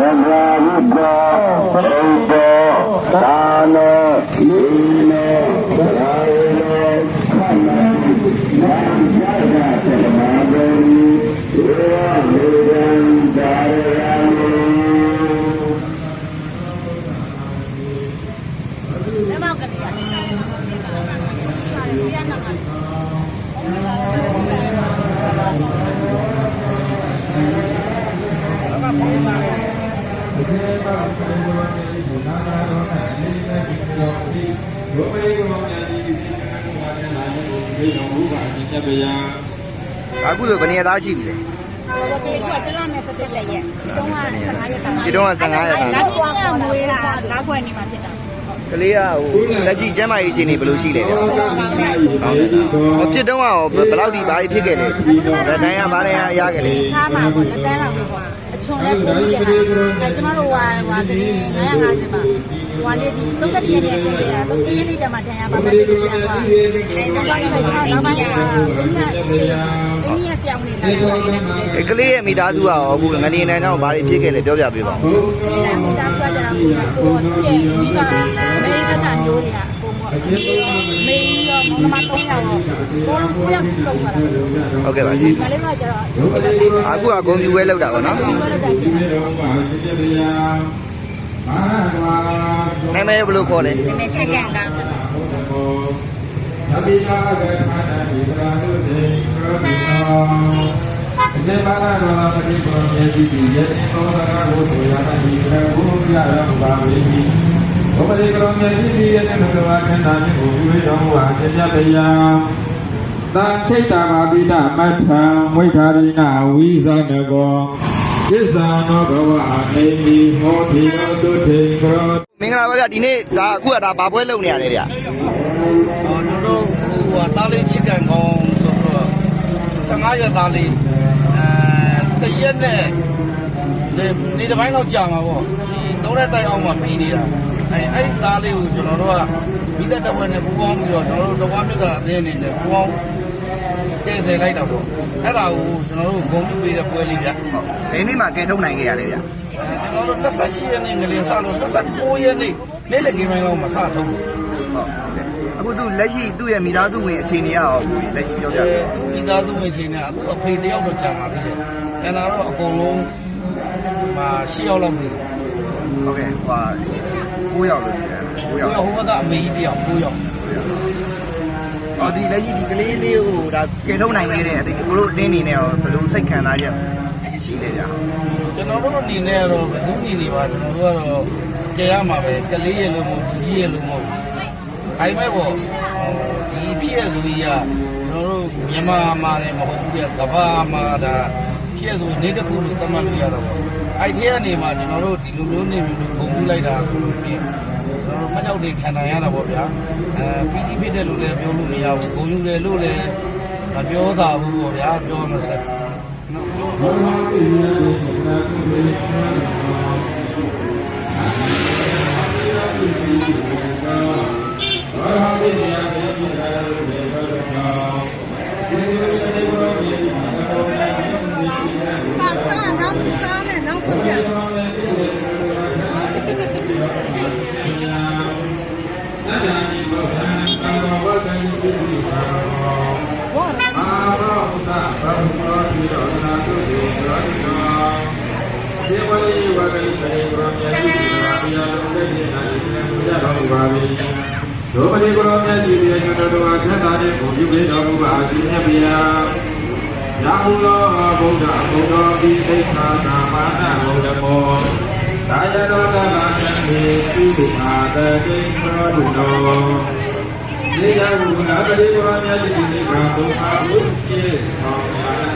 ဝိတောဘုဒ္ဓသာနောနိမေသာယေနောခန္ဓာနာဇာတာသမာဓိဧဝမေရံဒါရယမေ လက်မောက်ကလေးရတယ်။ရနာကလေး အခုဆိုဘယ်နေရာသားရှိပြီလဲတော့ဒီကတလားနဲ့ဆက်ဆက်လက်ရဲ့ဒီတော့က15ရက်တာဒီတော့က15ရက်တာနောက်ကွာကမွေးတာနောက်ကွယ်နေမှာဖြစ်တာကလေးကဟိုလက်ရှိကျမ်းမာရေးအခြေအနေဘယ်လိုရှိလဲဗျာဟုတ်တယ်ဟုတ်ဖြစ်တော့ရောဘယ်လောက်ဒီဘာတွေဖြစ်ခဲ့လဲဒါတိုင်းကဘာတွေရခဲ့လဲထားမှာပေါ့လက်တန်းလောက်လို့ကွာ အချုံနဲ့ထိုးပြတာအဲကျမတို့ဟွာဟွာတည်း950ပါဟွာလေးဒီတုတ်တရက်နဲ့ဆင်းနေတာတုတ်တရက်နဲ့တမထန်ရပါမယ်ဒီပြန်ကွာအဲတော့လည်းကျွန်တော်နောက်ပိုင်းကဘင်းရဘင်းရဆရာဝန်တွေလာတယ်ကလေးရဲ့မိသားစုကရောအခုငနေနိုင်တော့ဘာတွေဖြစ်ခဲ့လဲပြောပြပေးပါဦးဒီလမ်းကိုတားပြကြတာကိုကိုရဲ့မိဘမေဘက်ကညိုး နေတာပုံပေါ့မေရောမောင်နှမ3ယောက်ရောဘောလုံး9ယောက်တုံးလာတာဟုတ်ကဲ့ပါရှင်ဒါလေးကကျတော့ဒီလိုပဲအခုကဂုံပြူဝဲလောက်တာပေါ့နော်ပြောရတာရှိတယ်နာမည်ဘယ်လိုခေါ်လဲဒီမဲ့ချက်ကန်ကသတိသာကထာနာဒီပရာဟုစေရောတိသောအစေပါရတော်ပတိကောမြေတိတိယေတိသောသရဟုဆိုရတာဒီပရာဟုရရောပါဝိတိ ဘုပတိကောမြေတိတိယေတိနုတဝခန္ဓာမြကိုဝိတော်မူအားစေပြပယံသံခိတ္တမာပိတမထံဝိထာရိနာဝိဇာနကောသစ္စာနောဘဝနေမိဟောတိရောတုထေကောမင်္ဂလာပါဗျာဒီနေ့ဒါအခုကဒါဘာပွဲလုပ်နေရလဲဗျာအော်တို့တို့ဟိုဟာသားလေးချစ်ကန်ကောင်းဆိုတော့15ရက်သားလေးအဲတရက်နဲ့နေနေတစ်ပိုင်းတော့ကြာမှာပေါ့ဒီသုံးရက်တိုင်အောင်မှပြီးနေတာ အဲအဲ့ဒီသားလေးကိုကျွန်တော်တို့ကမိသက်တဝက်နဲ့ပူပေါင်းပြီးတော့ကျွန်တော်တို့တဝါမြတ်ကအသင်းအနေနဲ့ပူပေါင်းတည်ဆယ်လိုက်တာပေါ့အဲ့ဒါကိုကျွန်တော်တို့ဂုဏ်ပြုပေးတဲ့ပွဲလေးဗျဟုတ်ဘယ်နေ့မှကဲထုတ်နိုင်ခဲ့ရလဲဗျာအဲကျွန်တော်တို့28ရက်နေ့ငလင်စလို့29ရက်နေ့နေ့လည်ခင်းပိုင်းလောက်မှစထုတ်တယ်ဟုတ်ဟုတ်ကဲ့အခုသူလက်ရှိသူ့ရဲ့မိသားစုဝင်အခြေအနေကရောအခုလက်ရှိပြောပြပေးသူမိသားစုဝင်ချင်းနဲ့အခုအဖေတယောက်တော့ကြာလာသေးတယ်။ကျန်တာတော့အကုန်လုံးမှာ၈ယောက်လောက်သေးတယ်ဟုတ်ကဲ့ဟို 9ယောက်လို့ပြောတယ်9။ယောက်ဟိုဘက်ကအမေကြီးတယောက်9ယောက်အော်ဒီလက်ရှိဒီကလေးလေးကိုဒါကဲထုတ်နိုင်ခဲ့တဲ့အတင်းကိုတို့အတင်းနေနဲ့ရောဘယ်လိုစိတ်ခံစားချက်ရှိလဲဗျာ။ကျွန်တော်တို့အနေနဲ့ကတော့ဘယ်သူနေနေပါကျွန်တော်တို့ကတော့ကြရမှာပဲကလေးရဲ့လို့မဟုတ်ဘူးကြီးရဲ့လို့မဟုတ်ဘူး။အဲ့မဲ့ပေါ့ဒီဖြစ်ရဆိုကြီးကကျွန်တော်တို့မြန်မာမှာလည်းမဟုတ်ဘူးတဲ့ကမ္ဘာမှာဒါဖြစ်ရဆိုနေတစ်ခုလို့သတ်မှတ်လို့ရတော့ပေါ့။ အဲ့ထဲကနေမှကျွန်တော်တို့ဒီလိုမျိုးနေမျိုးလို့ပုံပြလိုက်တာဆိုလို့ပြီးကျွန်တော်တို့မကြောက်တွေခံနိုင်ရတာပေါ့ဗျာအဲပီတိဖြစ်တယ်လို့လည်းပြောလို့မရဘူးဂုံယူတယ်လို့လည်းမပြောတာဘူးပေါ့ဗျာပြောမှဆက်ကာ ဓောတိရောနာတုတိရောတိနောဒေဝယေဝဂိတေရောမြတ်တိရာဘုရားတော်ရဲ့ဉာဏ်ဤနဲ့ဘုရားတော်မူပါ၏ဒုပတိကရောမြတ်တိရဲ့ကျွတ်တော်အားသက်သာတဲ့ဘုရားတော်မူပါသည်မြတ်ဗျာယာဟုလောဘုရားဘုရားဒီသိက္ခာနာမာနဘုရားမောတာယတော်ကလာမြတ်ေသူအာတတိသောတုတော်လေယာဥနာပရိဝါမြတ်တိနိဗ္ဗာန်ဘုရားဘုရားဆောင်ပါဣတ္တကုရတော်မာယိဒုပရိကဗ